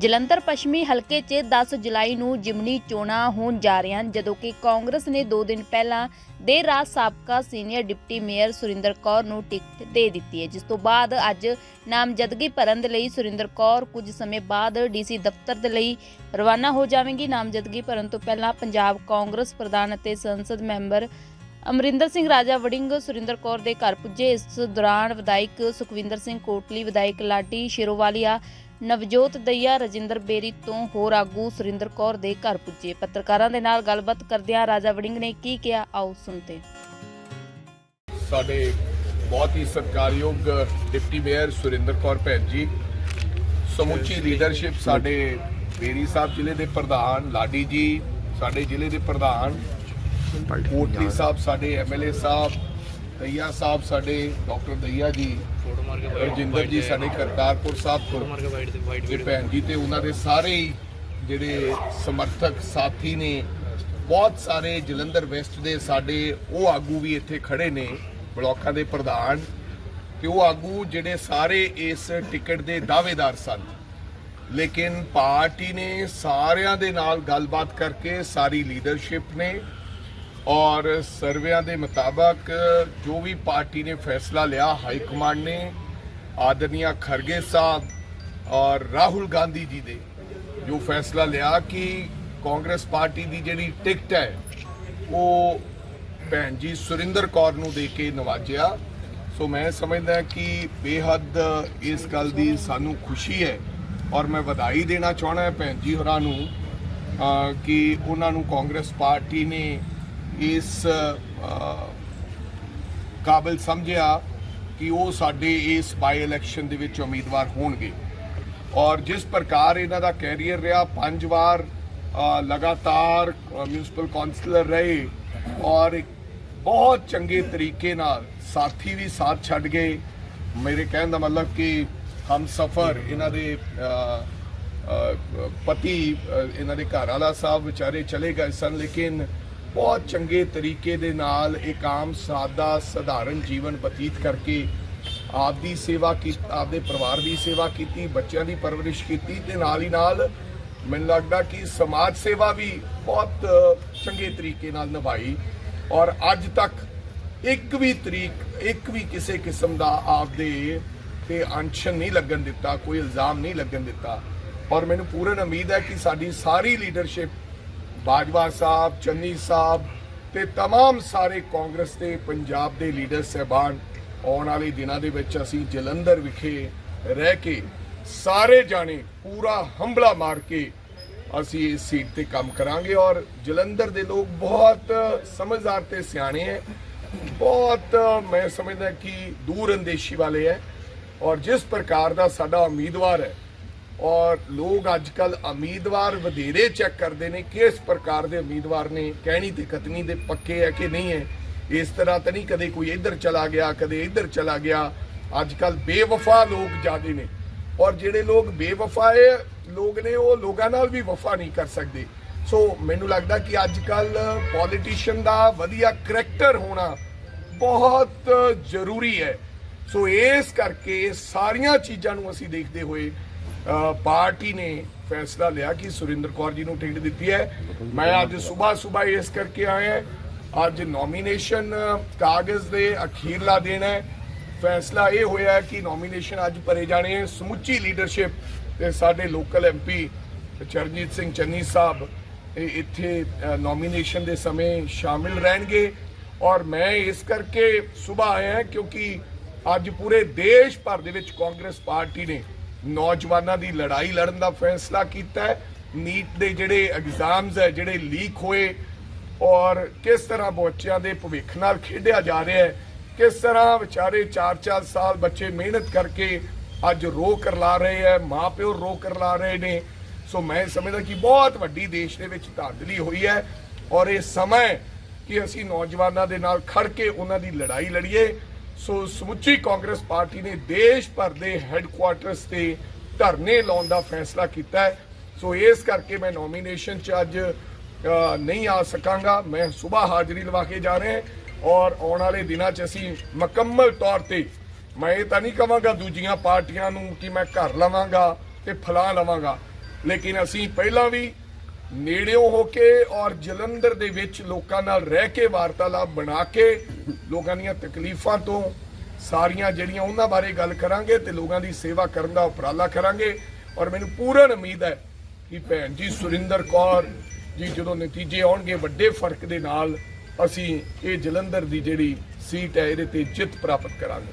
ਜਲੰਧਰ ਪੱਛਮੀ ਹਲਕੇ 'ਚ 10 ਜੁਲਾਈ ਨੂੰ ਜਿਮਨੀ ਚੋਣਾਂ ਹੋਣ ਜਾ ਰਹੀਆਂ ਹਨ, ਜਦੋਂ ਕਿ ਕਾਂਗਰਸ ਨੇ 2 ਦਿਨ ਪਹਿਲਾਂ ਦੇਰ ਰਾਤ ਸਾਬਕਾ senior deputy mayor Surinder Kaur ਨੂੰ ਟਿਕਟ ਦੇ ਦਿੱਤੀ ਹੈ, ਜਿਸ ਤੋਂ ਬਾਅਦ ਅੱਜ ਨਾਮਜ਼ਦਗੀ ਭਰਨ ਦੇ ਲਈ ਸੁਰਿੰਦਰ ਕੌਰ ਕੁਝ ਸਮੇਂ ਬਾਅਦ ਡੀਸੀ ਦਫ਼ਤਰ ਦੇ ਲਈ ਰਵਾਨਾ ਹੋ ਜਾਵੇਗੀ। ਨਾਮਜ਼ਦਗੀ ਭਰਨ ਤੋਂ ਪਹਿਲਾਂ ਪੰਜਾਬ ਕਾਂਗਰਸ ਪ੍ਰਧਾਨ ਅਤੇ ਸੰਸਦ ਮੈਂਬਰ ਅਮਰਿੰਦਰ ਸਿੰਘ ਰਾਜਾ ਵੜਿੰਗ ਸੁਰਿੰਦਰ ਕੌਰ ਦੇ ਘਰ ਪੁੱਜੇ। ਇਸ ਦੌਰਾਨ ਵਿਧਾਇਕ ਸੁਖਵਿੰਦਰ ਸਿੰਘ ਕੋਟਲੀ, ਵਿਧਾਇਕ ਲਾਟੀ ਸ਼ੇਰੋਵਾਲੀਆ ਨਵਜੋਤ ਦਈਆ ਰਜਿੰਦਰ ਬੇਰੀ ਤੋਂ ਹੋਰ ਆਗੂ ਸੁਰਿੰਦਰ ਕੌਰ ਦੇ ਘਰ ਪੁੱਜੇ। ਪੱਤਰਕਾਰਾਂ ਦੇ ਨਾਲ ਗੱਲਬਾਤ ਕਰਦਿਆਂ ਰਾਜਾ ਵੜਿੰਗ ਨੇ ਕੀ ਕਿਹਾ? ਆਓ ਸੁਣਦੇ। ਸਾਡੇ ਬਹੁਤ ਹੀ ਸਤਿਕਾਰਯੋਗ ਡਿਪਟੀ ਮੇਅਰ ਸੁਰਿੰਦਰ ਕੌਰ ਭੈਣ ਜੀ ਸਮੁੱਚੀ ਲੀਡਰਸ਼ਿਪ ਸਾਡੇ ਬੇਰੀ ਸਾਹਿਬ ਜ਼ਿਲ੍ਹੇ ਦੇ ਪ੍ਰਧਾਨ ਲਾਡੀ ਜੀ ਸਾਡੇ ਜ਼ਿਲ੍ਹੇ ਦੇ ਪ੍ਰਧਾਨ ਕੋਟਲੀ ਸਾਹਿਬ ਸਾਡੇ ਐਮਐਲਏ ਸਾਹਿਬ ਦਈਆ ਸਾਹਿਬ ਸਾਡੇ ਡਾਕਟਰ ਦਈਆ ਜੀ ਰਜਿੰਦਰ ਜੀ ਸਾਡੇ ਕਰਤਾਰਪੁਰ ਸਾਹਿਬ ਤੋਂ ਤੇ ਭੈਣ ਜੀ ਤੇ ਉਹਨਾਂ ਦੇ ਸਾਰੇ ਜਿਹੜੇ ਸਮਰਥਕ ਸਾਥੀ ਨੇ ਬਹੁਤ ਸਾਰੇ ਜਲੰਧਰ ਵੈਸਟ ਦੇ ਸਾਡੇ ਉਹ ਆਗੂ ਵੀ ਇੱਥੇ ਖੜੇ ਨੇ ਬਲਾਕਾਂ ਦੇ ਪ੍ਰਧਾਨ ਤੇ ਉਹ ਆਗੂ ਜਿਹੜੇ ਸਾਰੇ ਇਸ ਟਿਕਟ ਦੇ ਦਾਅਵੇਦਾਰ ਸਨ। ਲੇਕਿਨ ਪਾਰਟੀ ਨੇ ਸਾਰਿਆਂ ਦੇ ਨਾਲ ਗੱਲਬਾਤ ਕਰਕੇ ਸਾਰੀ ਲੀਡਰਸ਼ਿਪ ਨੇ ਔਰ ਸਰਵੇਆਂ ਦੇ ਮੁਤਾਬਕ ਜੋ ਵੀ ਪਾਰਟੀ ਨੇ ਫੈਸਲਾ ਲਿਆ, ਹਾਈ ਕਮਾਂਡ ਨੇ, ਆਦਰਨੀਆ ਖਰਗੇ ਸਾਹਿਬ ਔਰ ਰਾਹੁਲ ਗਾਂਧੀ ਜੀ ਦੇ, ਜੋ ਫੈਸਲਾ ਲਿਆ ਕਿ ਕਾਂਗਰਸ ਪਾਰਟੀ ਦੀ ਜਿਹੜੀ ਟਿਕਟ ਹੈ, ਉਹ ਭੈਣ ਜੀ ਸੁਰਿੰਦਰ ਕੌਰ ਨੂੰ ਦੇ ਕੇ ਨਵਾਜਿਆ। ਸੋ ਮੈਂ ਸਮਝਦਾ ਕਿ ਬੇਹੱਦ ਇਸ ਗੱਲ ਦੀ ਸਾਨੂੰ ਖੁਸ਼ੀ ਹੈ ਔਰ ਮੈਂ ਵਧਾਈ ਦੇਣਾ ਚਾਹਣਾ ਹੈ ਭੈਣ ਜੀ ਹੋਰਾਂ ਨੂੰ ਕਿ ਉਹਨਾਂ ਨੂੰ ਕਾਂਗਰਸ ਪਾਰਟੀ ਨੇ ਇਸ ਕਾਬਿਲ ਸਮਝਿਆ ਕਿ ਉਹ ਸਾਡੇ ਇਸ ਬਾਈ ਇਲੈਕਸ਼ਨ ਦੇ ਵਿੱਚ ਉਮੀਦਵਾਰ ਹੋਣਗੇ। ਔਰ ਜਿਸ ਪ੍ਰਕਾਰ ਇਹਨਾਂ ਦਾ ਕੈਰੀਅਰ ਰਿਹਾ, ਪੰਜ ਵਾਰ ਲਗਾਤਾਰ ਮਿਊਨਿਸਪਲ ਕਾਉਂਸਲਰ ਰਹੇ ਔਰ ਬਹੁਤ ਚੰਗੇ ਤਰੀਕੇ ਨਾਲ ਸਾਥੀ ਵੀ ਸਾਥ ਛੱਡ ਗਏ। ਮੇਰੇ ਕਹਿਣ ਦਾ ਮਤਲਬ ਕਿ ਹਮ ਸਫਰ ਇਹਨਾਂ ਦੇ ਪਤੀ ਇਹਨਾਂ ਦੇ ਘਰ ਵਾਲਾ ਸਾਹਿਬ ਵਿਚਾਰੇ ਚਲੇ ਗਏ ਸਨ, ਲੇਕਿਨ ਬਹੁਤ ਚੰਗੇ ਤਰੀਕੇ ਦੇ ਨਾਲ ਇੱਕ ਆਮ ਸਾਦਾ ਸਧਾਰਨ ਜੀਵਨ ਬਤੀਤ ਕਰਕੇ ਆਪ ਦੀ ਸੇਵਾ ਕੀਤੀ ਆਪਦੇ ਪਰਿਵਾਰ ਦੀ ਸੇਵਾ ਕੀਤੀ, ਬੱਚਿਆਂ ਦੀ ਪਰਵਰਿਸ਼ ਕੀਤੀ ਤੇ ਨਾਲ ਹੀ ਨਾਲ ਮੈਨੂੰ ਲੱਗਦਾ ਕਿ ਸਮਾਜ ਸੇਵਾ ਵੀ ਬਹੁਤ ਚੰਗੇ ਤਰੀਕੇ ਨਾਲ ਨਿਭਾਈ ਔਰ ਅੱਜ ਤੱਕ ਇੱਕ ਵੀ ਤਰੀਕ, ਇੱਕ ਵੀ ਕਿਸੇ ਕਿਸਮ ਦਾ ਆਪਦੇ ਤੇ ਅਨਸ਼ਨ ਨਹੀਂ ਲੱਗਣ ਦਿੱਤਾ, ਕੋਈ ਇਲਜ਼ਾਮ ਨਹੀਂ ਲੱਗਣ ਦਿੱਤਾ। ਔਰ ਮੈਨੂੰ ਪੂਰਨ ਉਮੀਦ ਹੈ ਕਿ ਸਾਡੀ ਸਾਰੀ ਲੀਡਰਸ਼ਿਪ ਬਾਜਵਾ ਸਾਹਿਬ ਚੰਨੀ ਸਾਹਿਬ ਤੇ तमाम ਸਾਰੇ ਕਾਂਗਰਸ ਦੇ ਪੰਜਾਬ ਦੇ ਲੀਡਰ ਸਹਿਬਾਨ ਆਉਣ ਵਾਲੇ ਦਿਨਾਂ ਦੇ ਵਿੱਚ ਅਸੀਂ ਜਲੰਧਰ ਵਿਖੇ ਰਹਿ ਕੇ ਸਾਰੇ ਜਾਣੇ ਪੂਰਾ ਹੰਬਲਾ ਮਾਰ ਕੇ ਅਸੀਂ ਇਸ ਸੀਟ ਤੇ ਕੰਮ ਕਰਾਂਗੇ ਔਰ ਜਲੰਧਰ ਦੇ ਲੋਕ ਬਹੁਤ ਸਮਝਦਾਰ ਤੇ ਸਿਆਣੇ ਹੈ ਬਹੁਤ ਮੈਂ ਸਮਝਦਾ ਕਿ ਦੂਰ ਅੰਦੇਸ਼ੀ ਵਾਲੇ ਹੈ ਔਰ ਜਿਸ ਪ੍ਰਕਾਰ ਦਾ ਸਾਡਾ ਉਮੀਦਵਾਰ ਹੈ ਔਰ ਲੋਕ ਅੱਜ ਕੱਲ ਉਮੀਦਵਾਰ ਵਧੇਰੇ ਚੈੱਕ ਕਰਦੇ ਨੇ ਕਿਸ ਪ੍ਰਕਾਰ ਦੇ ਉਮੀਦਵਾਰ ਨੇ ਕਹਿਣੀ ਤੇ ਕਤਨੀ ਦੇ ਪੱਕੇ ਹੈ ਕਿ ਨਹੀਂ ਹੈ। ਇਸ ਤਰ੍ਹਾਂ ਤਾਂ ਨਹੀਂ ਕਦੇ ਕੋਈ ਇੱਧਰ ਚਲਾ ਗਿਆ, ਕਦੇ ਇੱਧਰ ਚਲਾ ਗਿਆ। ਅੱਜ ਕੱਲ ਬੇਵਫਾ ਲੋਕ ਜ਼ਿਆਦੇ ਨੇ। ਔਰ ਜਿਹੜੇ ਲੋਕ ਬੇਵਫਾਏ ਲੋਕ ਨੇ, ਉਹ ਲੋਕਾਂ ਨਾਲ ਵੀ ਵਫਾ ਨਹੀਂ ਕਰ ਸਕਦੇ। ਸੋ ਮੈਨੂੰ ਲੱਗਦਾ ਕਿ ਅੱਜ ਕੱਲ ਪੋਲੀਟੀਸ਼ੀਅਨ ਦਾ ਵਧੀਆ ਕਰੈਕਟਰ ਹੋਣਾ ਬਹੁਤ ਜ਼ਰੂਰੀ ਹੈ। ਸੋ ਇਸ ਕਰਕੇ ਸਾਰੀਆਂ ਚੀਜ਼ਾਂ ਨੂੰ ਅਸੀਂ ਦੇਖਦੇ ਹੋਏ ਪਾਰਟੀ ਨੇ ਫੈਸਲਾ ਲਿਆ ਕਿ ਸੁਰਿੰਦਰ ਕੌਰ ਜੀ ਨੂੰ ਟਿਕਟ ਦਿੱਤੀ ਹੈ। ਮੈਂ ਅੱਜ ਸਵੇਰ ਸਵੇਰ ਇਸ ਕਰਕੇ ਆਇਆ ਅੱਜ ਨੋਮੀਨੇਸ਼ਨ ਕਾਗਜ਼ ਦੇ ਅਖੀਰਲਾ ਦਿਨ ਹੈ। ਫੈਸਲਾ ਇਹ ਹੋਇਆ ਕਿ ਨੋਮੀਨੇਸ਼ਨ ਅੱਜ ਭਰੇ ਜਾਣੇ ਹੈ। ਸਮੁੱਚੀ ਲੀਡਰਸ਼ਿਪ ਤੇ ਸਾਡੇ ਲੋਕਲ ਐਮਪੀ ਚਰਨਜੀਤ ਸਿੰਘ ਚੰਨੀ ਸਾਹਿਬ, ਇਹ ਇੱਥੇ ਨੋਮੀਨੇਸ਼ਨ ਦੇ ਸਮੇਂ ਸ਼ਾਮਿਲ ਰਹਿਣਗੇ। ਔਰ ਮੈਂ ਇਸ ਕਰਕੇ ਸਵੇਰ ਆਇਆ ਕਿਉਂਕਿ ਅੱਜ ਪੂਰੇ ਦੇਸ਼ ਭਰ ਦੇ ਵਿੱਚ ਕਾਂਗਰਸ ਪਾਰਟੀ ਨੇ ਨੌਜਵਾਨਾਂ ਦੀ ਲੜਾਈ ਲੜਨ ਦਾ ਫੈਸਲਾ ਕੀਤਾ ਹੈ। ਨੀਟ ਦੇ ਜਿਹੜੇ ਐਗਜ਼ਾਮਸ ਹੈ, ਜਿਹੜੇ ਲੀਕ ਹੋਏ ਔਰ ਕਿਸ ਤਰ੍ਹਾਂ ਬੱਚਿਆਂ ਦੇ ਭਵਿੱਖ ਨਾਲ ਖੇਡਿਆ ਜਾ ਰਿਹਾ ਹੈ, ਕਿਸ ਤਰ੍ਹਾਂ ਵਿਚਾਰੇ 4-4 ਸਾਲ ਬੱਚੇ ਮਿਹਨਤ ਕਰਕੇ ਅੱਜ ਰੋ ਕਰਲਾ ਰਹੇ ਹੈ, ਮਾਪਿਓ ਰੋ ਕਰਲਾ ਰਹੇ ਨੇ। ਸੋ ਮੈਂ ਸਮਝਦਾ ਕਿ ਬਹੁਤ ਵੱਡੀ ਦੇਸ਼ ਦੇ ਵਿੱਚ ਧਾਂਦਲੀ ਹੋਈ ਹੈ ਔਰ ਇਹ ਸਮਾਂ ਹੈ ਕਿ ਅਸੀਂ ਨੌਜਵਾਨਾਂ ਦੇ ਨਾਲ ਖੜ ਕੇ ਉਹਨਾਂ ਦੀ ਲੜਾਈ ਲੜੀਏ। ਸੋ ਸਮੁੱਚੀ ਕਾਂਗਰਸ ਪਾਰਟੀ ਨੇ ਦੇਸ਼ ਭਰ ਦੇ ਹੈੱਡਕੁਆਰਟਰਸ ਤੇ ਧਰਨੇ ਲਾਉਣ ਦਾ ਫੈਸਲਾ ਕੀਤਾ ਹੈ। ਸੋ ਇਸ ਕਰਕੇ ਮੈਂ ਨੋਮੀਨੇਸ਼ਨ 'ਚ ਅੱਜ ਨਹੀਂ ਆ ਸਕਾਂਗਾ। ਮੈਂ ਸਵੇਰ ਹਾਜ਼ਰੀ ਲਵਾ ਕੇ ਜਾ ਰਿਹਾ ਔਰ ਆਉਣ ਵਾਲੇ ਦਿਨਾਂ 'ਚ ਅਸੀਂ ਮੁਕੰਮਲ ਤੌਰ ਤੇ ਮੈਂ ਇਹ ਤਾਂ ਨਹੀਂ ਕਵਾਂਗਾ ਦੂਜੀਆਂ ਪਾਰਟੀਆਂ ਨੂੰ ਕਿ ਮੈਂ ਘਰ ਲਵਾਂਗਾ ਤੇ ਫਲਾ ਲਵਾਂਗਾ। ਲੇਕਿਨ ਅਸੀਂ ਪਹਿਲਾਂ ਵੀ ਨੇੜਿਓਂ ਹੋ ਕੇ ਔਰ ਜਲੰਧਰ ਦੇ ਵਿੱਚ ਲੋਕਾਂ ਨਾਲ ਰਹਿ ਕੇ ਵਾਰਤਾਲਾਪ ਬਣਾ ਕੇ ਲੋਕਾਂ ਦੀਆਂ ਤਕਲੀਫਾਂ ਤੋਂ ਸਾਰੀਆਂ ਜਿਹੜੀਆਂ ਉਹਨਾਂ ਬਾਰੇ ਗੱਲ ਕਰਾਂਗੇ ਤੇ ਲੋਕਾਂ ਦੀ ਸੇਵਾ ਕਰਨ ਦਾ ਉਪਰਾਲਾ ਕਰਾਂਗੇ। ਔਰ ਮੈਨੂੰ ਪੂਰਨ ਉਮੀਦ ਹੈ ਕਿ ਭੈਣ ਜੀ ਸੁਰਿੰਦਰ ਕੌਰ ਜੀ ਜਦੋਂ ਨਤੀਜੇ ਆਉਣਗੇ ਵੱਡੇ ਫ਼ਰਕ ਦੇ ਨਾਲ, ਅਸੀਂ ਇਹ ਜਲੰਧਰ ਦੀ ਜਿਹੜੀ ਸੀਟ ਹੈ, ਇਹਦੇ ਤੇ ਜਿੱਤ ਪ੍ਰਾਪਤ ਕਰਾਂਗੇ।